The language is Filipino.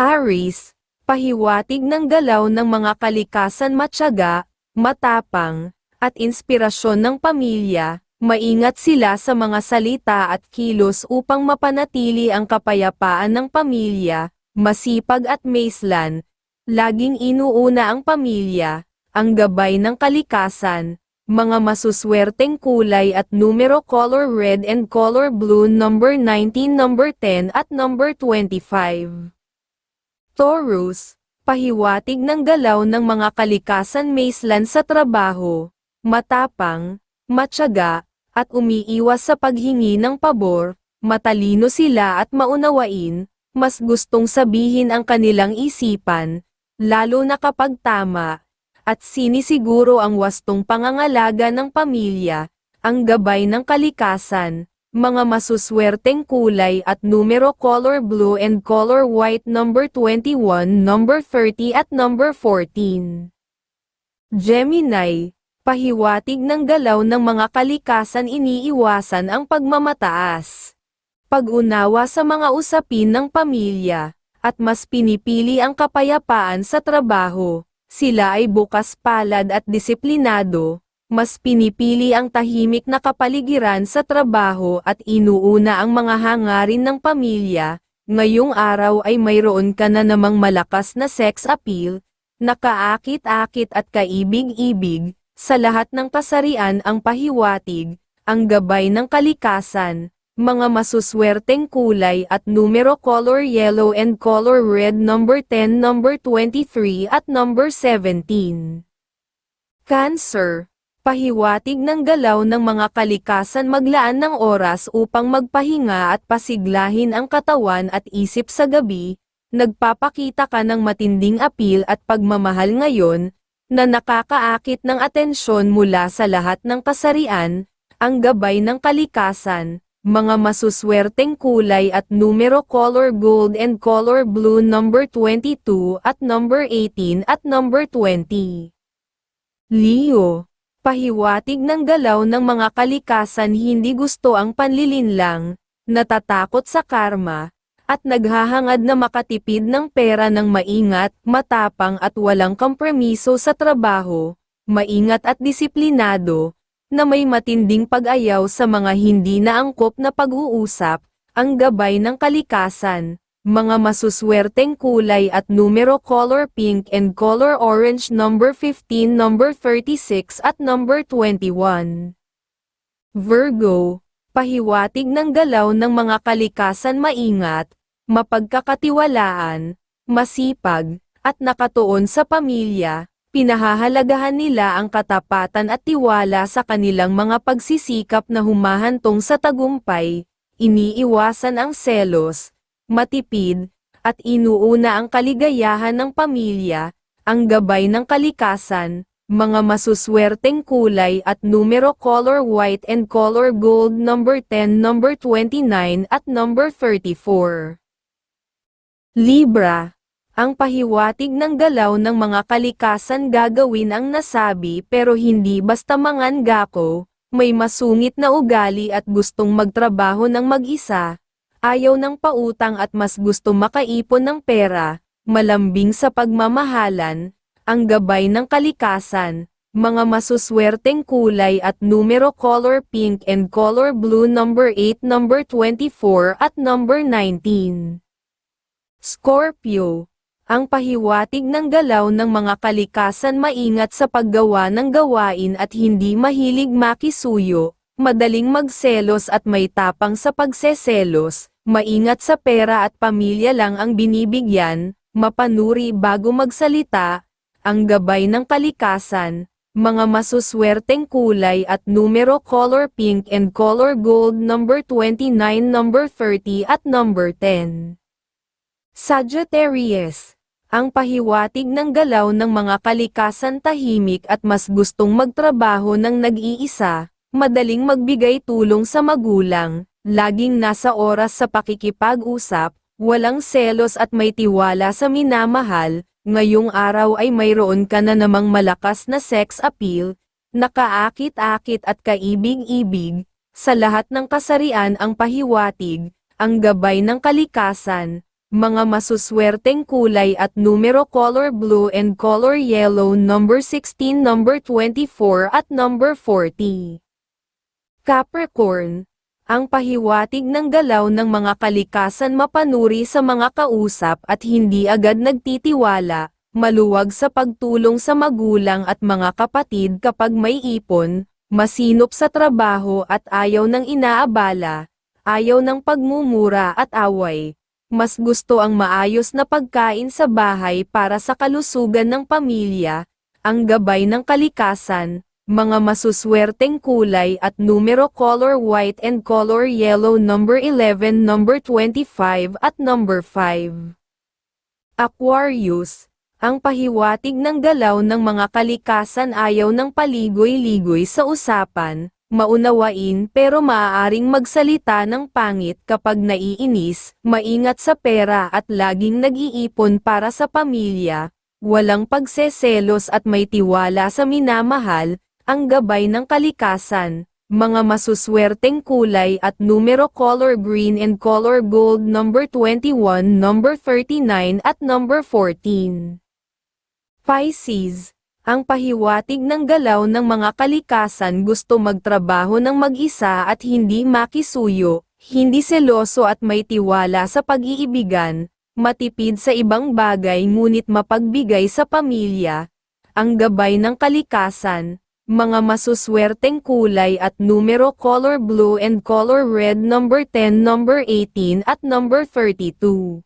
Aris, pahiwatig ng galaw ng mga kalikasan matyaga, matapang, at inspirasyon ng pamilya, maingat sila sa mga salita at kilos upang mapanatili ang kapayapaan ng pamilya, masipag at maislan, laging inuuna ang pamilya, ang gabay ng kalikasan, mga masuswerteng kulay at numero color red and color blue number 19 number 10 at number 25. Taurus, pahiwatig ng galaw ng mga kalikasan maislan sa trabaho, matapang, matyaga, at umiiwas sa paghingi ng pabor, matalino sila at maunawain, mas gustong sabihin ang kanilang isipan, lalo na kapag tama, at sinisiguro ang wastong pangangalaga ng pamilya, ang gabay ng kalikasan, mga masuswerteng kulay at numero color blue and color white number 21, number 30 at number 14. Gemini, pahiwatig ng galaw ng mga kalikasan iniiwasan ang pagmamataas. Pag-unawa sa mga usapin ng pamilya, at mas pinipili ang kapayapaan sa trabaho, sila ay bukas palad at disiplinado, mas pinipili ang tahimik na kapaligiran sa trabaho at inuuna ang mga hangarin ng pamilya, ngayong araw ay mayroon ka na namang malakas na sex appeal, nakaakit-akit at kaibig-ibig, sa lahat ng kasarian ang pahiwatig, ang gabay ng kalikasan, mga masuswerteng kulay at numero color yellow and color red number 10 number 23 at number 17. Cancer Pahiwatig ng galaw ng mga kalikasan maglaan ng oras upang magpahinga at pasiglahin ang katawan at isip sa gabi, nagpapakita ka ng matinding apil at pagmamahal ngayon, na nakakaakit ng atensyon mula sa lahat ng kasarian, ang gabay ng kalikasan, mga masuswerteng kulay at numero color gold and color blue number 22 at number 18 at number 20. Leo Pahiwatig ng galaw ng mga kalikasan hindi gusto ang panlilinlang, natatakot sa karma, at naghahangad na makatipid ng pera ng maingat, matapang at walang kompromiso sa trabaho, maingat at disiplinado, na may matinding pag-ayaw sa mga hindi naangkop na pag-uusap, ang gabay ng kalikasan, mga masuswerteng kulay at numero color pink and color orange number 15 number 36 at number 21. Virgo, pahiwatig ng galaw ng mga kalikasan maingat, mapagkakatiwalaan, masipag, at nakatuon sa pamilya, pinahahalagahan nila ang katapatan at tiwala sa kanilang mga pagsisikap na humahantong sa tagumpay, iniiwasan ang selos, matipid, at inuuna ang kaligayahan ng pamilya, ang gabay ng kalikasan, mga masuswerteng kulay at numero color white and color gold number 10 number 29 at number 34. Libra ang pahiwatig ng galaw ng mga kalikasan gagawin ang nasabi pero hindi basta mangan-gako, may masungit na ugali at gustong magtrabaho ng mag-isa, ayaw ng pautang at mas gusto makaipon ng pera, malambing sa pagmamahalan, ang gabay ng kalikasan, mga masuswerteng kulay at numero color pink and color blue number 8 number 24 at number 19. Scorpio ang pahiwatig ng galaw ng mga kalikasan maingat sa paggawa ng gawain at hindi mahilig makisuyo, madaling magselos at may tapang sa pagseselos, maingat sa pera at pamilya lang ang binibigyan, mapanuri bago magsalita, ang gabay ng kalikasan, mga masuswerteng kulay at numero color pink and color gold number 29 number 30 at number 10. Sagittarius ang pahiwatig ng galaw ng mga kalikasan tahimik at mas gustong magtrabaho ng nag-iisa, madaling magbigay tulong sa magulang, laging nasa oras sa pakikipag-usap, walang selos at may tiwala sa minamahal, ngayong araw ay mayroon ka na namang malakas na sex appeal, nakaakit-akit at kaibig-ibig, sa lahat ng kasarian ang pahiwatig, ang gabay ng kalikasan, mga masuswerteng kulay at numero color blue and color yellow number 16, number 24 at number 40. Capricorn, ang pahiwatig ng galaw ng mga kalikasan mapanuri sa mga kausap at hindi agad nagtitiwala, maluwag sa pagtulong sa magulang at mga kapatid kapag may ipon, masinop sa trabaho at ayaw ng inaabala, ayaw ng pagmumura at away. Mas gusto ang maayos na pagkain sa bahay para sa kalusugan ng pamilya, ang gabay ng kalikasan, mga masuswerteng kulay at numero color white and color yellow number 11, number 25 at number 5. Aquarius, ang pahiwatig ng galaw ng mga kalikasan ayaw ng paligoy-ligoy sa usapan, maunawain pero maaaring magsalita ng pangit kapag naiinis, maingat sa pera at laging nag-iipon para sa pamilya, walang pagseselos at may tiwala sa minamahal, ang gabay ng kalikasan, mga masuswerteng kulay at numero color green and color gold number 21, number 39 at number 14. Pisces, ang pahiwatig ng galaw ng mga kalikasan gusto magtrabaho ng mag-isa at hindi makisuyo, hindi seloso at may tiwala sa pag-iibigan, matipid sa ibang bagay ngunit mapagbigay sa pamilya. Ang gabay ng kalikasan, mga masuswerteng kulay at numero color blue and color red number 10, number 18 at number 32.